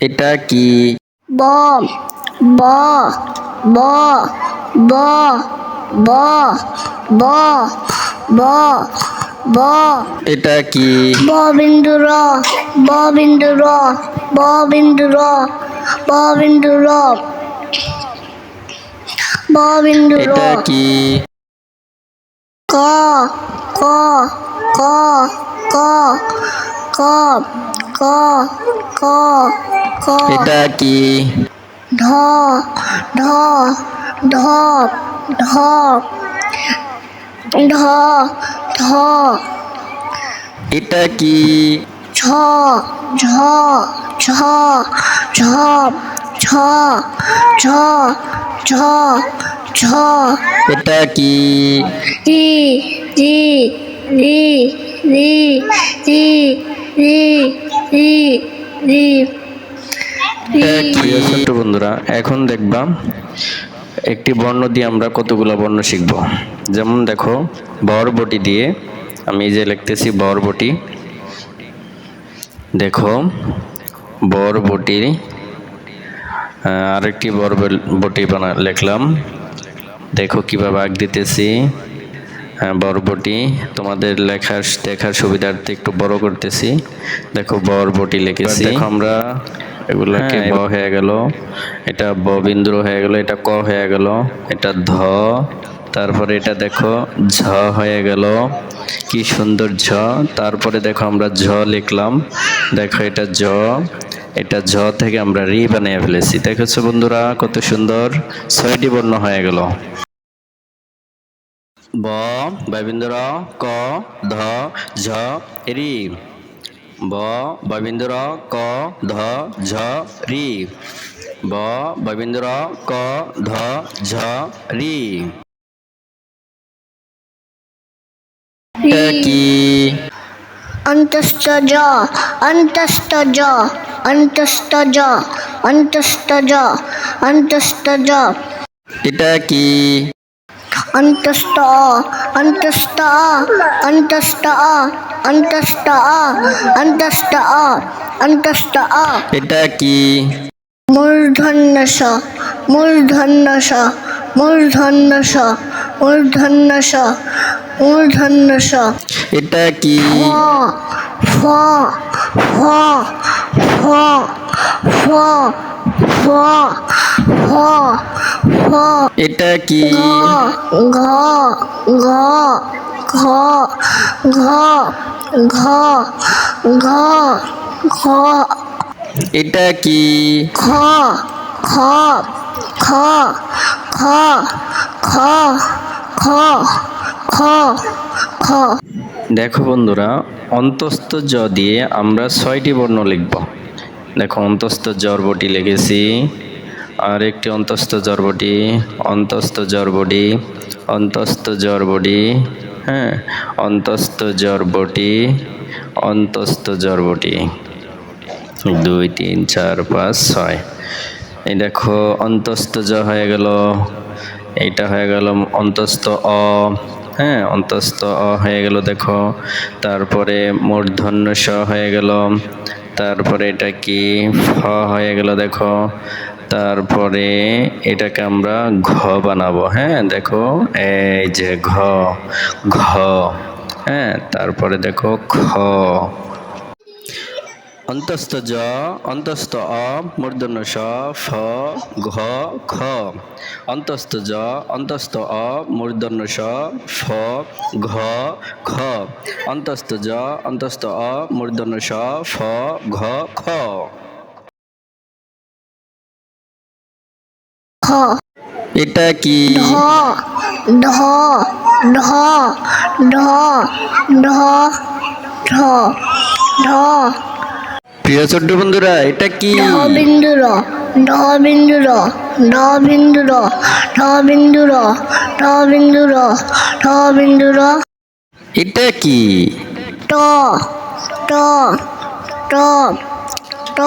এটা কি? ব ব ব ব ব ব ব ব। এটা কি? ব বিন্দু র ব বিন্দু র ব বিন্দু র ব বিন্দু র। ব বিন্দু র। এটা কি? ক ক ক ক ক ক ক ক এটা কি? ঢ ঢ ঢ ঢ। ঢ ঢ। এটা কি? ছ ঝ ছ ছ ছ ছ ছ ছ এটা কি? রি রি রি রি রি রি। প্রিয় বন্ধুরা এখন দেখবা একটি বর্ণ দিয়ে আমরা কতগুলো বর্ণ শিখব। যেমন দেখো বরবটি দিয়ে আমি যে লিখতেছি বরবটি। দেখো বরবটি আহ, আরেকটি বরবটি বানা লিখলাম। দেখো কীভাবে আগ দিতেছি। বরবটি। তোমাদের লেখার দেখার সুবিধার্থে একটু বড় করতেছি। দেখো বরবটি লিখেছি। দেখো আমরা এগুলোকে ব হয়ে গেল। এটা ব বিন্দু হয়ে গেল এটা ক হয়ে গেল এটা ধ তারপরে এটা দেখো ঝ হয়ে গেল। কি সুন্দর ঝ। তারপরে দেখো আমরা ঝ লিখলাম। দেখো এটা জ এটা ঝ থেকে আমরা রি বানিয়ে ফেলেছি। দেখেছ বন্ধুরা কত সুন্দর? ছয়টি বর্ণ হয়ে গেল। ब बैबिंद्र क ध झ री। ब बैबिंद्र क ध झ री। ब बैबिंद्र क ध झ री। अंतस्थ ज अंतस्थ ज अंतस्थ ज अंतस्थ ज अंतस्थ ज। এটা কি अंतस्ता अंतस्ता अंतस्ता अंतस्ता अंतस्ता अंतस्ता এটা কি মূলধন্য স মূলধন্য স মূলধন্য স মূলধন্য স মূলধন্য স এটা কি ফ ফ ফ ফ ফ ফ ফ এটা কি? ঘ ঘ ঘ ঘ ঘ ঘ ঘ এটা কি? খ খ খ খ খ খ খ খ দেখো বন্ধুরা, অন্তস্থ জ দিয়ে আমরা ছয়টি বর্ণ লিখব। দেখো, অন্তস্থ জর্বটি লিখেছি। আর একটি অন্তস্থ জর্বটি অন্তস্থ জর্বটি অন্তস্থ জর্বটি হ্যাঁ অন্তস্থ জর্বটি অন্তস্থ জর্বটি দুই, তিন, চার, পাঁচ, ছয়। এই দেখো, অন্তস্থ জ হয়ে গেল। এটা হয়ে গেল অন্তস্থ অ। হ্যাঁ অন্তস্থ অ হয়ে গেল, দেখো। তারপরে মূর্ধন্য স হয়ে গেল। তারপরে এটা কি? ফ হয়ে গেল, দেখো। তারপরে এটাকে আমরা ঘ বানাবো হ্যাঁ? দেখো, এই যে ঘ ঘ হ্যাঁ? তারপরে দেখো খ। অন্তস্থ জ, অন্তস্থ অ মূর্ধন্য স ফ, ঘ, খ। অন্তস্থ জ, অন্তস্থ অ মূর্ধন্য স ফ, ঘ, খ। অন্তস্থ জ, অন্তস্থ অ মূর্ধন্য স ফ, ঘ, খ। এটা কি? ঢ ঢ ঢ ঢ ঢ ঢ প্রিয় ছোট্ট বন্ধুরা এটা কি? ঢ বিন্দু র ঢ বিন্দু র ঢ বিন্দু র ঢ বিন্দু র ঢ বিন্দু র ঢ বিন্দু র এটা কি? ট ট ট ট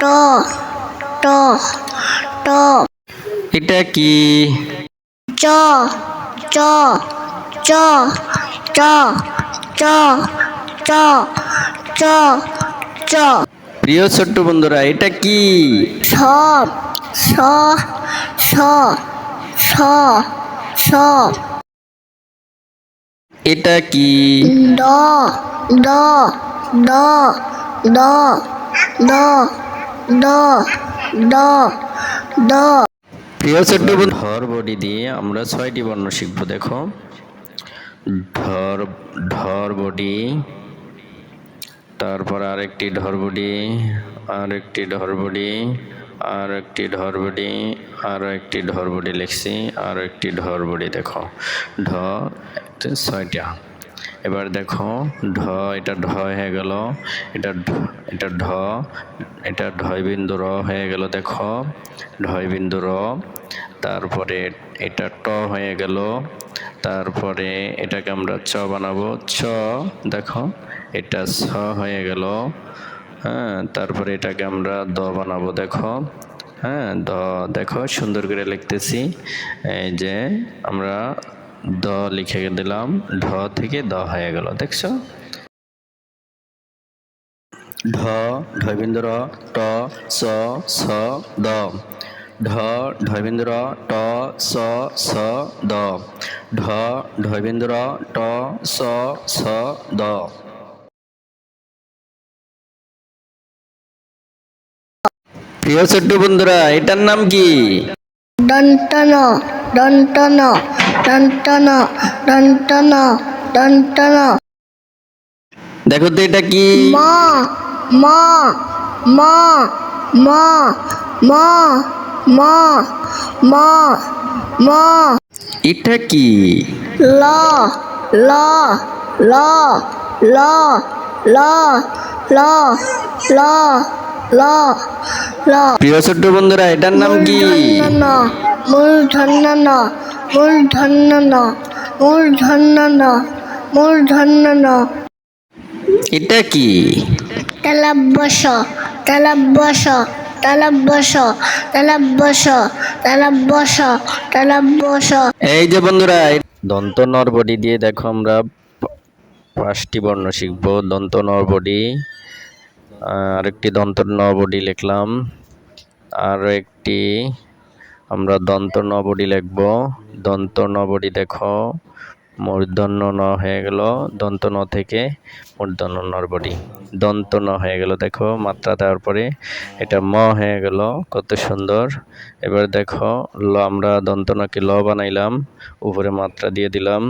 ট ট। ট এটা কি? চ চ চ চ চ চ চ চ। প্রিয় ছোট্ট বন্ধুরা এটা কি? ছ ছ ছ ছ ছ। এটা কি? ড ড ড ড ড ড ড ড। প্রিয় ছোট্ট ঢর বডি দিয়ে আমরা ছয়টি বর্ণ শিখব, দেখো। ঢর ঢর বডি, তারপর আরেকটি ঢর বডি, আরেকটি ঢর বডি আর একটি ঢর বডি আরও একটি ঢর বডি লিখছি আর একটি ঢর বডি, দেখো। ঢ, ছয়টা। এবার দেখো ঢ, এটা ঢ হয়ে গেল। এটা এটা ঢ, এটা ঢয় বিন্দু র হয়ে গেল, দেখো। ঢয় বিন্দু র, তারপরে এটা ট হয়ে গেল। তারপরে এটাকে আমরা চ বানাবো। ছ দেখো, এটা ছ হয়ে গেল। হ্যাঁ তারপরে এটাকে আমরা দ বানাবো, দেখো। হ্যাঁ দ, দেখো, সুন্দর করে লিখতেছি। এই যে আমরা দ লিখে দিলাম ঢ থেকে দ হয়ে গেল দেখছ? ঢ ঢবিন্দ্র ট স স দ। ঢ ঢবিন্দ্র ট স স দ। ঢ ঢবিন্দ্র ট স স দ। প্রিয় ছোট্ট বন্ধুরা এটার নাম কি? দন্তন। দন্তন দন্তন দন্তন দন্তন দেখো তো এটা কি? ম ম ম ম ম ম ম ম। এটা কি? ল ল ল ল ল ল ল। ল ল। প্রিয় ছোট্ট বন্ধুরা এটার নাম কি? মূর্ধন্য মূর্ধন্য মূর্ধন্য মূর্ধন্য এটা কি? তেলাব্বস তেলাব্বস তেলাব্বস তেলাব্বস তেলাব্বস তেলাব্বস। এই যে বন্ধুরা দন্ত নরবডি দিয়ে দেখো আমরা পাঁচটি বর্ণ শিখব। দন্ত নরবডি আরেকটি দন্ত নবডি লিখলাম। আর একটি আমরা দন্ত নবডি লিখব। দন্ত নবডি দেখো, মূর্ধন্য ন হয়ে গেল। দন্ত ন থেকে মূর্ধন্য নরবডি দন্ত ন হয়ে গেল, দেখো, মাত্রা দেওয়ার পরে। এটা ম হয়ে গেল, কত সুন্দর। এবার দেখো, ল, আমরা দন্ত নকে ল বানাইলাম, উপরে মাত্রা দিয়ে দিলাম।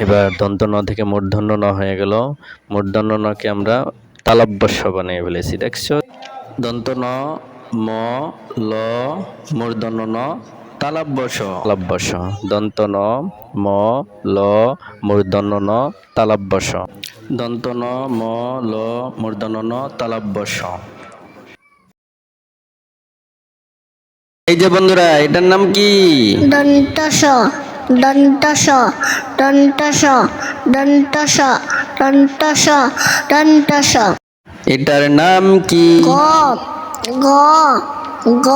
এবার দন্ত ন থেকে মূর্ধন্য ন হয়ে গেল। মূর্ধন্য নকে আমরা তালব্যস্য বানিয়ে ফেলেছি দেখছ? দন্ত ন ম ল মূর্ধন্য ন তালাব্যস তালাব্যস দন্ত ন ম ল মূর্ধন্য ন তালাব্যস দন্ত ন ম ল মূর্ধন্য ন তালাব্যস এই যে বন্ধুরা এটার নাম কি? দন্তস দন্তস দন্তস দন্তস দন্তস দন্তস এটার নাম কি? গ গ গ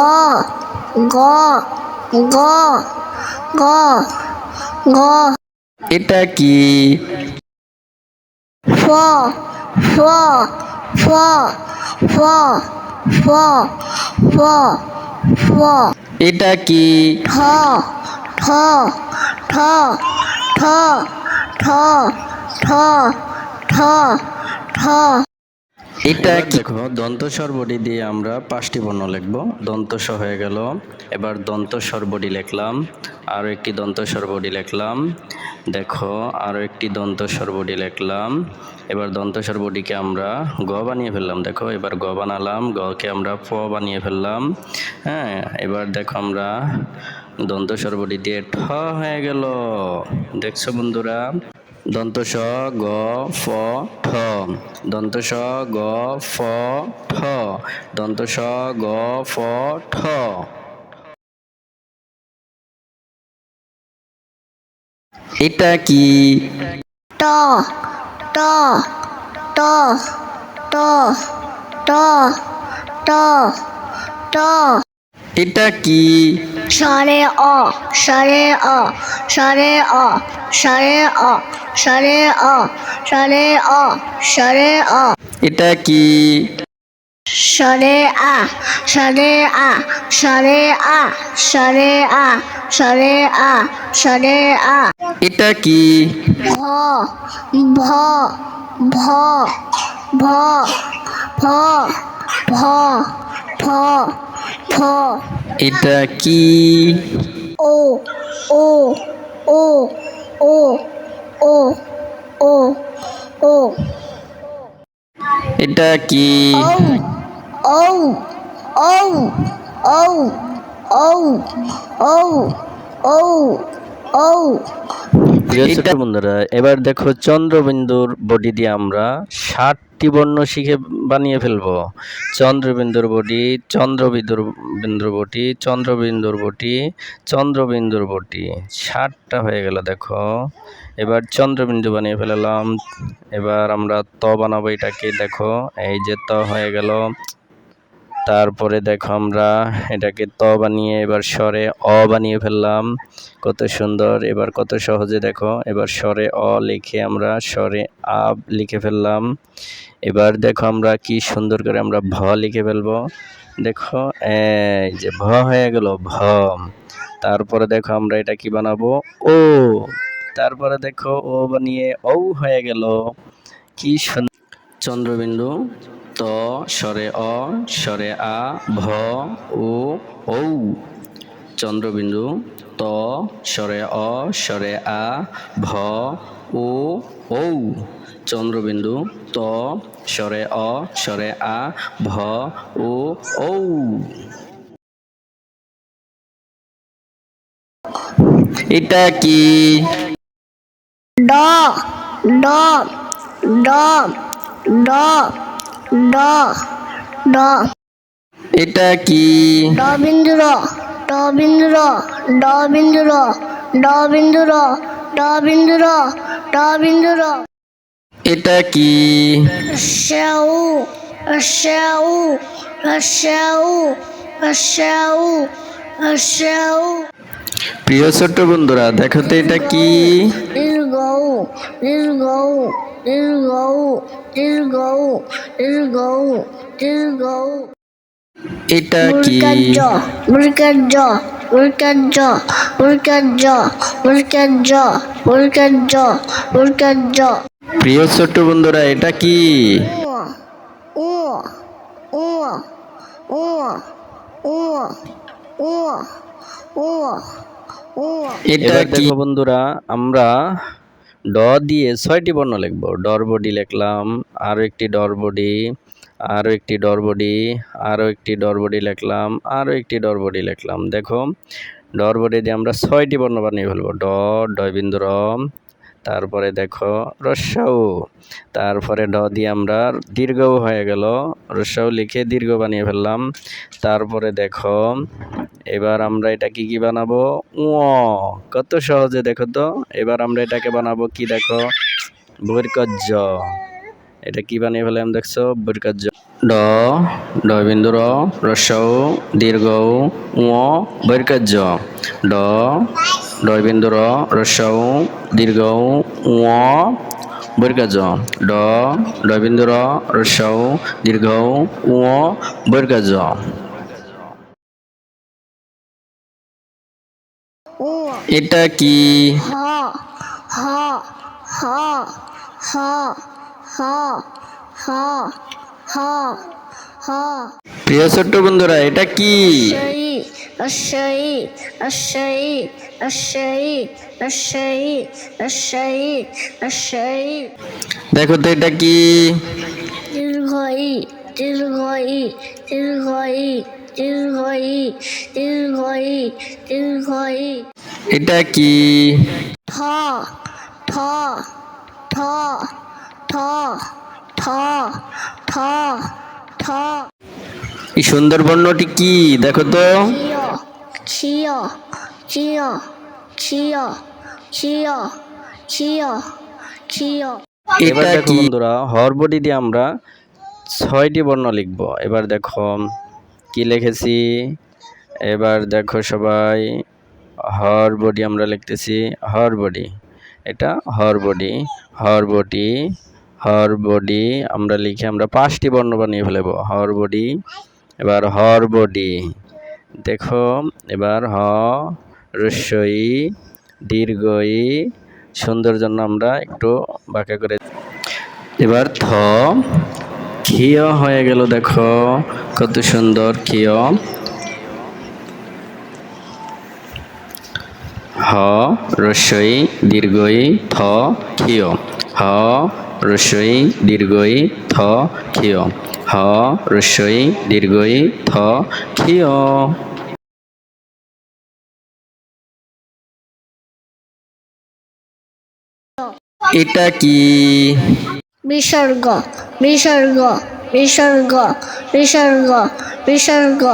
গ গ গ গ। এটা কি? ফ ফ ফ ফ ফ ফ ফ এটা কি? ঠ ঠ ঠ ঠ ঠ ঠ। ঠ ঠ। এটা দেখো দন্ত স্বরবডি দিয়ে আমরা পাঁচটি বর্ণ লিখব। দন্ত স হয়ে গেল। এবার দন্ত স্বরবডি লিখলাম। আরও একটি দন্ত স্বরবডি লিখলাম। দেখো আরও একটি দন্ত স্বরবডি লিখলাম। এবার দন্ত স্বরবডিকে আমরা গ বানিয়ে ফেললাম। দেখো এবার গ বানালাম। গকে আমরা প বানিয়ে ফেললাম। হ্যাঁ এবার দেখো আমরা দন্ত স্বরবডি দিয়ে ঠ হয়ে গেল। দেখছ বন্ধুরা? দন্ত স গ ফ ঠ। দন্ত স গ ফ ঠ। দন্ত স গ ফ ঠ। এটা কি? ট। ট। ট। ট। ট। ট। ট। এটা কি? সরে অ সরে অ সরে অ সরে অ সরে অ সরে অ সরে অ এটা কি সরে আ সরে আ সরে আ সরে আ সরে আ সরে আ এটা কি ভ ভ ভ ভ ভ ভ ভ ভ। এটা কি? ও ও ও ও ও ও ও। এটা কি? ও ও ও ও ও ও ও প্রিয় ছোট বন্ধুরা এবার দেখো চন্দ্রবিন্দুর বডি দিয়ে আমরা ষাটটি বর্ণ শিখে বানিয়ে ফেলব। চন্দ্রবিন্দুর বডি চন্দ্রবিন্দুর বিন্দুর বটি চন্দ্রবিন্দুর বটি চন্দ্রবিন্দুর বটি ষাটটা হয়ে গেল দেখো। এবার চন্দ্রবিন্দু বানিয়ে ফেলালাম। এবার আমরা ত বানাবো এটাকে দেখো। এই যে ত হয়ে গেল। তারপরে দেখো আমরা এটাকে ত বানিয়ে এবার স্বরে অ বানিয়ে ফেললাম। কত সুন্দর। এবার কত সহজে দেখো, এবার স্বরে অ লিখে আমরা স্বরে আ লিখে ফেললাম। এবার দেখো আমরা কি সুন্দর করে আমরা ভ লিখে ফেলব। দেখো, এই যে ভ হয়ে গেল, ভ। তারপরে দেখো আমরা এটা কি বানাবো? ও। তারপরে দেখো, ও বানিয়ে ও হয়ে গেল। কি সুন্দর চন্দ্রবিন্দু ত, স্বরে অ, স্বরে আ, ভ ও ঔ। চন্দ্রবিন্দু, ত, স্বরে অ, স্বরে আ, ভ ও ঔ। চন্দ্রবিন্দু, ত, স্বরে অ, স্বরে আ, ভ ও ঔ। এটা কি? ড ড ড ড। ড ড। এটা কি? ড বিন্দু র ড বিন্দু র ড বিন্দু র ড বিন্দু র ড বিন্দু র ড বিন্দু র। এটা কি? শ্যাউ শ্যাউ শ্যাউ শ্যাউ শ্যাউ। প্রিয় ছোট্ট বন্ধুরা দেখো তো এটা কি? এটা কি? প্রিয় ছোট্ট বন্ধুরা এটা কি? ও ও ও ও ও। এটা দেখো বন্ধুরা আমরা ড দিয়ে ছয়টি বর্ণ লিখব। ডর বডি লিখলাম আরও একটি ডর বডি আরও একটি ডর বডি আরও একটি ডর বডি লিখলাম আরও একটি ডর বডি লিখলাম। দেখো ডর বডি দিয়ে আমরা ছয়টি বর্ণ বানিয়ে ফেলব। ড ডয় বিন্দু র তারপরে দেখো রস্যাউ তারপরে ড দিয়ে আমরা দীর্ঘ হয়ে গেল। রস্যাউ লিখে দীর্ঘ বানিয়ে ফেললাম। তারপরে দেখো, এবার আমরা এটা কি কি বানাবো? ও কত সহজে দেখো তো। এবার আমরা এটাকে বানাবো কি দেখো? বৈরকজ্জ এটা কি বানিয়ে ফেলাম দেখছ? বৈরকজ্জ ড ড বিন্দু র রস্যৌ দীর্ঘ ও বৈরকজ্জ ড ডয়বিন্দু র রস্যাউ দীর্ঘ উ বৈর্গাজ ড ডয়বিন্দু র রস্যাউ দীর্ঘ উ বৈর্গাজ এটা কি? প্রিয় ছোট্ট বন্ধুরা এটা কি? সেই সেই সেই সেই সেই সেই দেখো তো এটা কি? দীর্ঘই দীর্ঘই দীর্ঘই দীর্ঘই দীর্ঘই দীর্ঘই এটা কি? ঠ ঠ ঠ ঠ ঠ ঠ ঠ। এই সুন্দর বর্ণটি কি? দেখো তো। চিয় চিয় চিয় চিয় চিয় চিয়। এবার দেখো বন্ধুরা হর বডি দিয়ে আমরা ছয়টি বর্ণ লিখব। এবার দেখো কি লিখেছি? এবার দেখো সবাই হর বডি আমরা লিখতেছি হর বডি এটা হর বডি হর বডি হর বডি আমরা লিখে আমরা পাঁচটি বর্ণ বানিয়ে ফেলব। হর বডি এবার হর বডি। দেখো, এবার হ, রস্যই, দীর্ঘই সুন্দর জন্য আমরা একটু বাঁকা করে এবার থ ক্ষীয় হয়ে গেল দেখো, কত সুন্দর ক্ষীয় হ, রস্যই, দীর্ঘই থ ক্ষীয় হ রস্যই দীর্ঘই থ ক্ষীয়। হ রস্যই দীর্ঘই থ ক্ষীয়। এটা কি? বিসর্গ বিসর্গ বিসর্গ বিসর্গ বিসর্গ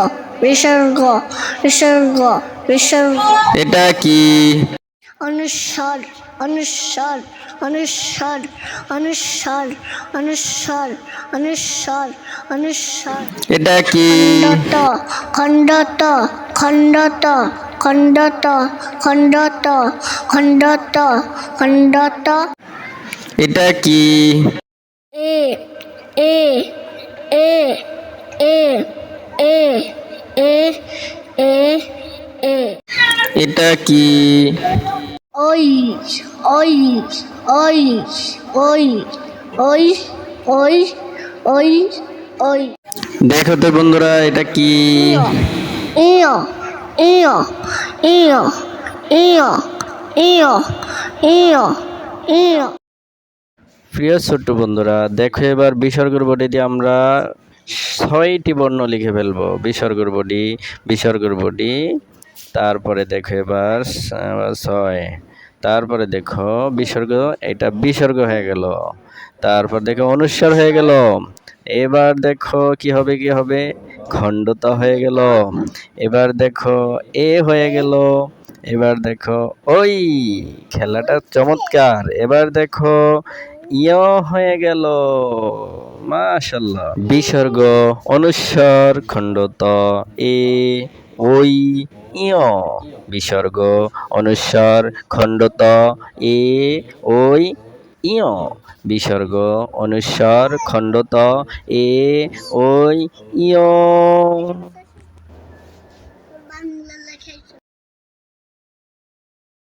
বিসর্গ বিসর্গ বিসর্গ। এটা কি? অনুস্বর অনুস্বর অনুস্বর অনুস্বর অনুস্বর অনুস্বর অনুস্বর এটা কি? খণ্ডত খণ্ডত খণ্ডত খণ্ডত খণ্ডত খণ্ডত। এটা কি? এ এ এ এ এ এ এ এ। এটা কি? ওই ওই ওই ওই ওই ওই ওই ওই দেখো তো বন্ধুরা এটা কি? ইয় ইয় ইয় ইয় ইয় ইয় ইয় প্রিয় ছোট্ট বন্ধুরা দেখো এবার বিসর্গের বডি দিয়ে আমরা ছয়টি বর্ণ লিখে ফেলব। বিসর্গের বডি বিসর্গের বডি তারপরে দেখো এবার ছয়। তারপরে দেখো বিসর্গ, এটা বিসর্গ হয়ে গেল। তারপর দেখো অনুস্বার হয়ে গেল। এবার দেখো কি হবে কি হবে? খণ্ডতা হয়ে গেল। এবার দেখো এ হয়ে গেল। এবার দেখো ওই খেলাটা চমৎকার। এবার দেখো ইয় হয়ে গেল। মাশাল্লাহ। বিসর্গ, অনুস্বর, খণ্ডত, এ ওই ইয় বিসর্গ অনুস্বর খণ্ডত এ ওই ইয় বিসর্গ অনুস্বর খণ্ডত এ ওই ইয়।